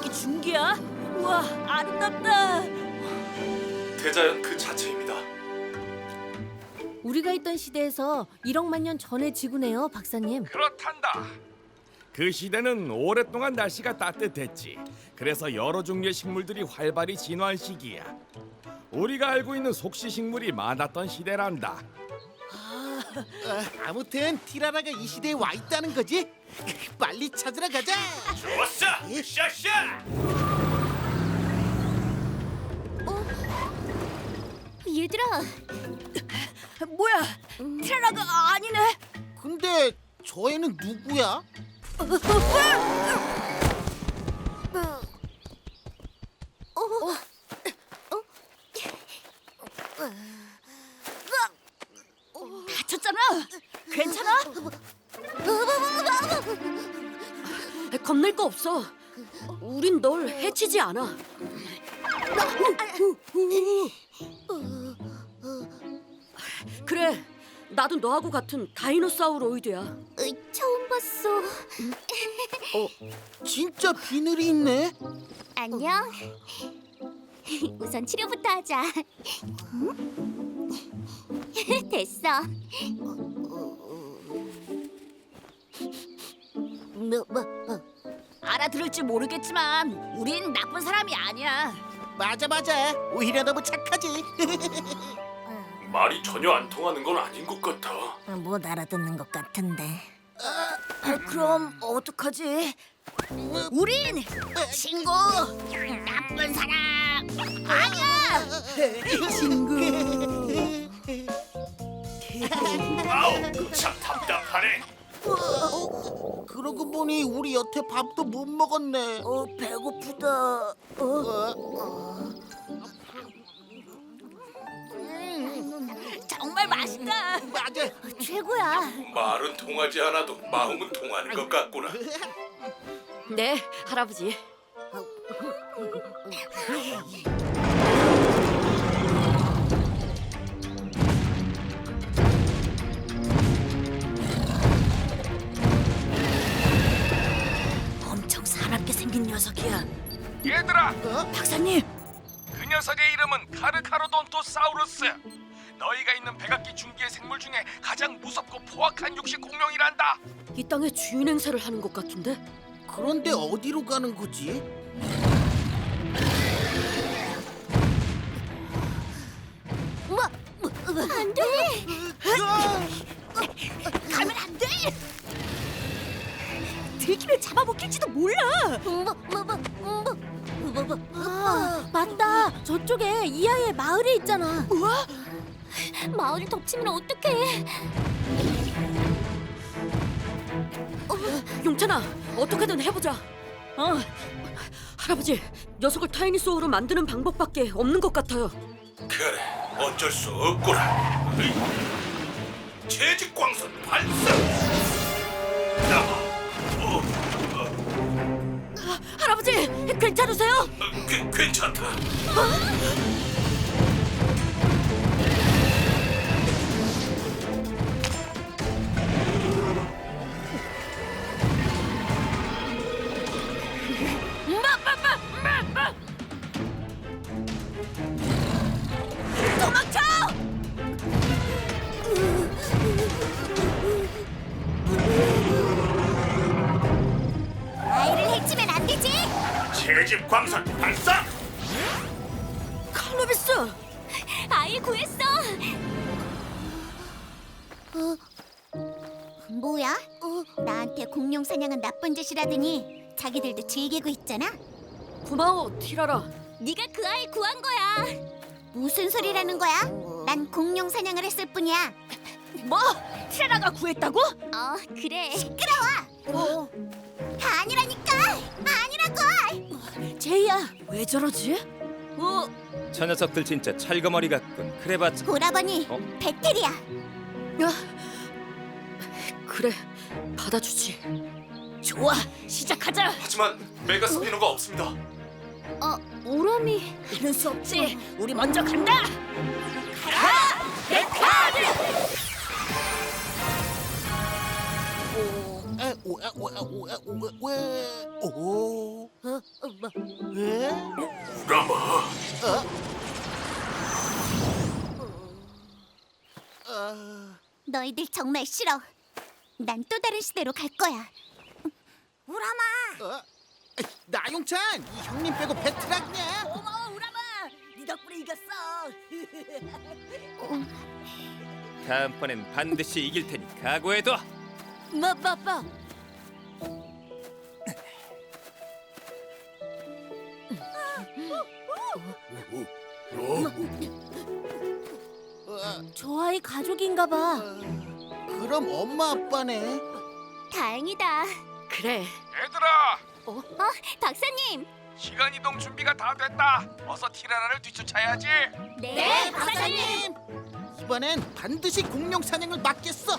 백악기 중기야? 우와 아름답다. 대자연 그 자체입니다. 우리가 있던 시대에서 1억만 년 전의 지구네요, 박사님. 그렇단다. 그 시대는 오랫동안 날씨가 따뜻했지. 그래서 여러 종류의 식물들이 활발히 진화한 시기야. 우리가 알고 있는 속시 식물이 많았던 시대란다. 아무튼 티라라가 이 시대에 와 있다는 거지? 빨리 찾으러 가자. 좋았어, 샤샤. 얘들아, 뭐야? 티라라가 아니네. 근데 저 애는 누구야? 다쳤잖아. 괜찮아? 겁낼 거 없어. 우린 널 해치지 않아. 그래, 나도 너하고 같은 다이노사우로이드야. 으이, 처음 봤어. 진짜 비늘이 있네. 안녕. 우선 치료부터 하자. 됐어. 뭐, 뭐, 뭐. 알아들을지 모르겠지만 우린 나쁜 사람이 아니야. 맞아 맞아. 오히려 너무 착하지. 말이 전혀 안 통하는 건 아닌 것 같아. 못 알아듣는 것 같은데. 그럼 어떡하지? 우린 친구 나쁜 사람 아니야. 아우, 참 답답하네. 그러고 보니 우리 여태 밥도 못 먹었네. 어 배고프다. 어? 정말 맛있다. 맞아. 최고야. 말은 통하지 않아도 마음은 통하는 것 같구나. 네, 할아버지. 녀석이야. 얘들아, 박사님, 그 녀석의 이름은 카르카로돈토사우루스. 너희가 있는 백악기 중기의 생물 중에 가장 무섭고 포악한 육식 공룡이란다. 이 땅에 주인 행세를 하는 것 같은데? 그런데 어디로 가는 거지? 안 돼. 가면 안 돼. 잡아먹힐지도 몰라. 뭐, 뭐, 뭐, 뭐, 뭐, 뭐, 아, 맞다. 저쪽에 이하의 마을이 있잖아. 우와, 마을을 덮치면 어떡해? 용찬아, 어떻게든 해보자. 어, 할아버지, 녀석을 타이니소어로 만드는 방법밖에 없는 것 같아요. 그래, 어쩔 수 없구나. 으이. 채직광선 발사. 어, 할아버지, 괜찮으세요? 어, 괜- 괜찮다. 도 채집광선 발사. 칼로비스, 아이 구했어. 뭐야? 나한테 공룡 사냥은 나쁜 짓이라더니 자기들도 즐기고 있잖아. 고마워, 티라라. 네가 그 아이 구한 거야. 무슨 소리라는 거야? 난 공룡 사냥을 했을 뿐이야. 뭐? 티라라가 구했다고? 어, 그래. 시끄러워. 다 아니라니까. 아니라고. 제이야, 왜 저러지? 어, 저 녀석들 진짜 찰거머리 같군. 그래봤자 보라버니, 어? 배테리아. 야, 그래, 받아주지. 좋아, 시작하자. 하지만 메가 스피너가 없습니다. 어, 오람이. 하는 수 없지. 우리 먼저 간다. 가라, 내 카드. 에, 오, 아, 오, 아, 오, 아, 오, 아, 왜? 오, 어, 어, 뭐, 에? 우라마 아, 너희들 정말 싫어. 난 또 다른 시대로 갈 거야. 우라마. 어? 나용찬, 이 형님 빼고 배틀하냐? 고마워 우라마. 네 덕분에 이겼어. 다음번엔 반드시 이길 테니 각오해둬. 뭐, 뭐, 뭐. 저 아이 가족인가 봐. 그럼 엄마 아빠네? 다행이다. 그래. 얘들아, 어, 박사님. 시간 이동 준비가 다 됐다. 어서 티라라를 뒤쫓아야지. 네, 박사님. 이번엔 반드시 공룡 사냥을 막겠어.